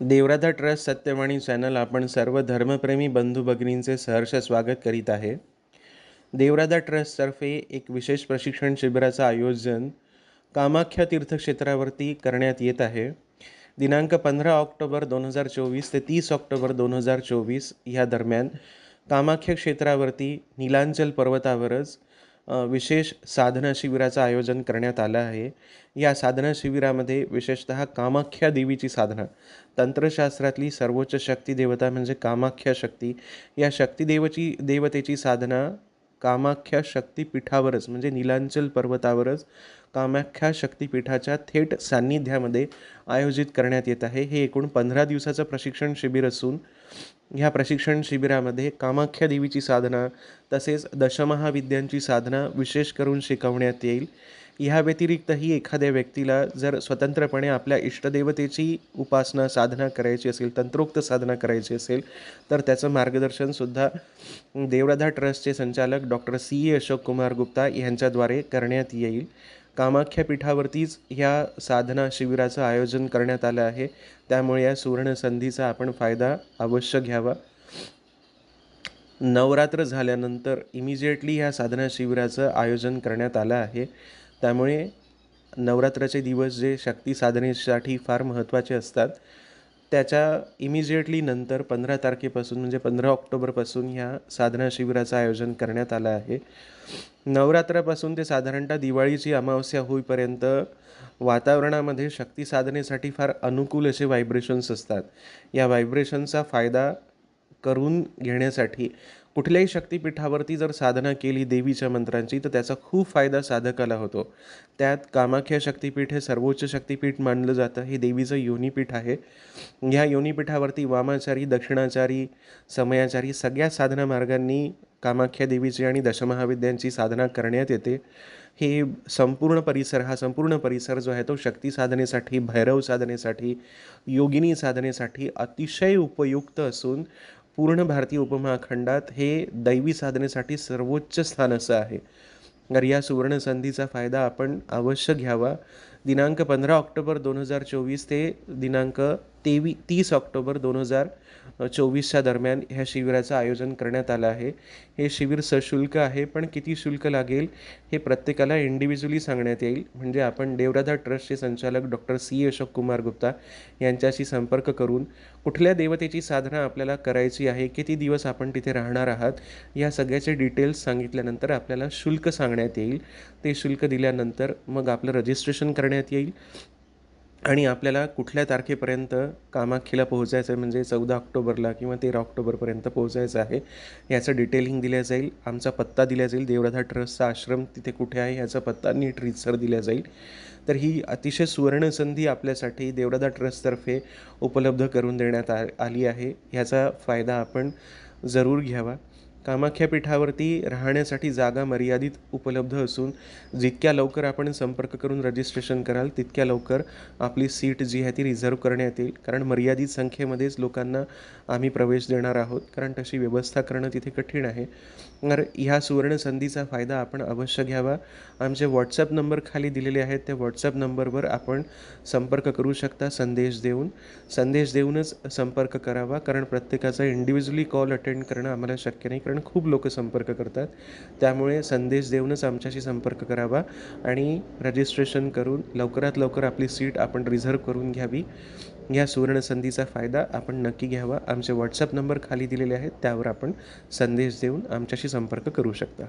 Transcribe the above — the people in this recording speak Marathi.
देवराधा ट्रस्ट सत्यवाणी चॅनल आपण सर्व धर्मप्रेमी बंधू भगिनींचे सहर्ष स्वागत करीत आहे. देवराधा ट्रस्टतर्फे एक विशेष प्रशिक्षण शिबिराचं आयोजन कामाख्या तीर्थक्षेत्रावरती करण्यात येत आहे. दिनांक पंधरा ऑक्टोबर दोन हजार चोवीस ते तीस ऑक्टोबर दोन हजार चोवीस ह्या दरम्यान कामाख्या क्षेत्रावरती नीलांचल पर्वतावरच विशेष साधना शिबिराचं आयोजन करण्यात आलं आहे. या साधना शिबिरामध्ये विशेषतः कामाख्या देवीची साधना तंत्रशास्त्रातली सर्वोच्च शक्ती देवता म्हणजे कामाख्या शक्ती. या शक्तिदेवची देवतेची साधना कामाख्या शक्तीपीठावरच म्हणजे नीलांचल पर्वतावरच कामाख्या शक्तीपीठाच्या थेट सान्निध्यामध्ये आयोजित करण्यात येत आहे. हे एकूण पंधरा दिवसाचं प्रशिक्षण शिबिर असून ह्या प्रशिक्षण शिबिरामध्ये कामाख्या देवीची साधना तसेच दशमहाविद्यांची साधना विशेष करून शिकवण्यात येईल. ह्या व्यतिरिक्तही एखाद्या व्यक्तीला जर स्वतंत्रपणे आपल्या इष्टदेवतेची उपासना साधना करायची असेल तंत्रोक्त साधना करायची असेल तर त्याचं मार्गदर्शनसुद्धा देवराधा ट्रस्टचे संचालक doctor C A Ashok Kumar Gupta यांच्याद्वारे करण्यात येईल. कामाख्या पीठावरतीच ह्या साधना शिबिराचं आयोजन करण्यात आलं आहे. त्यामुळे या सुवर्ण संधीचा आपण फायदा अवश्य घ्यावा. नवरात्र झाल्यानंतर इमिजिएटली ह्या साधना शिबिराचं आयोजन करण्यात आलं आहे. त्यामुळे नवरात्राचे दिवस जे शक्ती साधनेसाठी फार महत्त्वाचे असतात त्याच्या इमिजिएटली नंतर पंधरा तारखेपासून म्हणजे पंधरा ऑक्टोबरपासून ह्या साधना शिबिराचं आयोजन करण्यात आलं आहे. नवरात्रापासून ते साधारणतः दिवाळीची अमावस्या होईपर्यंत वातावरणामध्ये शक्ती साधनेसाठी फार अनुकूल असे व्हायब्रेशन्स असतात. या व्हायब्रेशनचा फायदा करून घेण्यासाठी कुठल्याही शक्तिपीठावरती जर साधना केली देवीच्या मंत्रांची तर त्याचा खूप फायदा साधकाला होतो. त्यात कामाख्या शक्तिपीठ हे सर्वोच्च शक्तिपीठ मानलं जातं. हे देवीचं योनीपीठ आहे. ह्या योनीपीठावरती वामाचारी दक्षिणाचारी समयाचारी सगळ्या साधना मार्गांनी कामाख्या देवीची आणि दशमहाविद्यांची साधना करण्यात येते. हे संपूर्ण परिसर हा संपूर्ण परिसर जो आहे तो शक्ती साधनेसाठी भैरव साधनेसाठी योगिनी साधनेसाठी अतिशय उपयुक्त असून पूर्ण भारतीय उपमहाखंडात हे दैवी साधनेसाठी सर्वोच्च स्थान असं आहे. तर या सुवर्णसंधीचा फायदा आपण अवश्य घ्यावा. दिनांक पंधरा ऑक्टोबर दोन हजार चोवीस ते दिनांक तेवी तीस ऑक्टोबर दोन हजार चोवीसच्या दरम्यान ह्या शिबिराचं आयोजन करण्यात आलं आहे. हे शिबिर सशुल्क आहे पण किती शुल्क लागेल हे प्रत्येकाला इंडिव्हिज्युअली सांगण्यात येईल. म्हणजे आपण देवराधा ट्रस्टचे संचालक डॉक्टर सी अशोक कुमार गुप्ता यांच्याशी संपर्क करून कुठल्या देवतेची साधना आपल्याला करायची आहे किती दिवस आपण तिथे राहणार आहात या सगळ्याचे डिटेल्स सांगितल्यानंतर आपल्याला शुल्क सांगण्यात येईल. ते शुल्क दिल्यानंतर मग आपलं रजिस्ट्रेशन करण्यात येईल. आणि आपल्याला कुठल्या तारखेपर्यंत कामाख्येला पोहोचायचं आहे म्हणजे चौदा ऑक्टोबरला किंवा तेरा ऑक्टोबरपर्यंत पोहोचायचं आहे याचं डिटेलिंग दिल्या जाईल. आमचा पत्ता दिला जाईल. देवराधा ट्रस्टचा आश्रम तिथे कुठे आहे ह्याचा पत्ता नीट रीतसर दिला जाईल. तर ही अतिशय सुवर्णसंधी आपल्यासाठी देवराधा ट्रस्टतर्फे उपलब्ध करून देण्यात आ आली आहे. ह्याचा फायदा आपण जरूर घ्यावा. कामाख्या पीठावरती राहण्यासाठी जागा मर्यादित उपलब्ध असून जितक्या लवकर आपण संपर्क करून रजिस्ट्रेशन कराल तितक्या लवकर आपली सीट जी आहे ती रिझर्व करण्यात येईल. कारण मर्यादित संख्येमध्येच लोकांना आम्ही प्रवेश देणार आहोत. कारण तशी व्यवस्था करणं तिथे कठीण आहे. तर ह्या सुवर्ण संधीचा फायदा आपण अवश्य घ्यावा. आमचे व्हॉट्सअप नंबर खाली दिलेले आहेत. त्या व्हॉट्सअप नंबरवर आपण संपर्क करू शकता संदेश देऊन. संदेश देऊनच संपर्क करावा. कारण प्रत्येकाचा इंडिव्हिज्युअली कॉल अटेंड करणं आम्हाला शक्य नाही. कारण कारण खूप लोक संपर्क करतात. त्यामुळे संदेश देऊनच आमच्याशी संपर्क करावा आणि रजिस्ट्रेशन करून लवकरात लवकर आपली सीट आपण रिझर्व करून घ्यावी. या सुवर्णसंधीचा फायदा आपण नक्की घ्यावा. आमचे व्हॉट्सअप नंबर खाली दिलेले आहेत. त्यावर आपण संदेश देऊन आमच्याशी संपर्क करू शकता.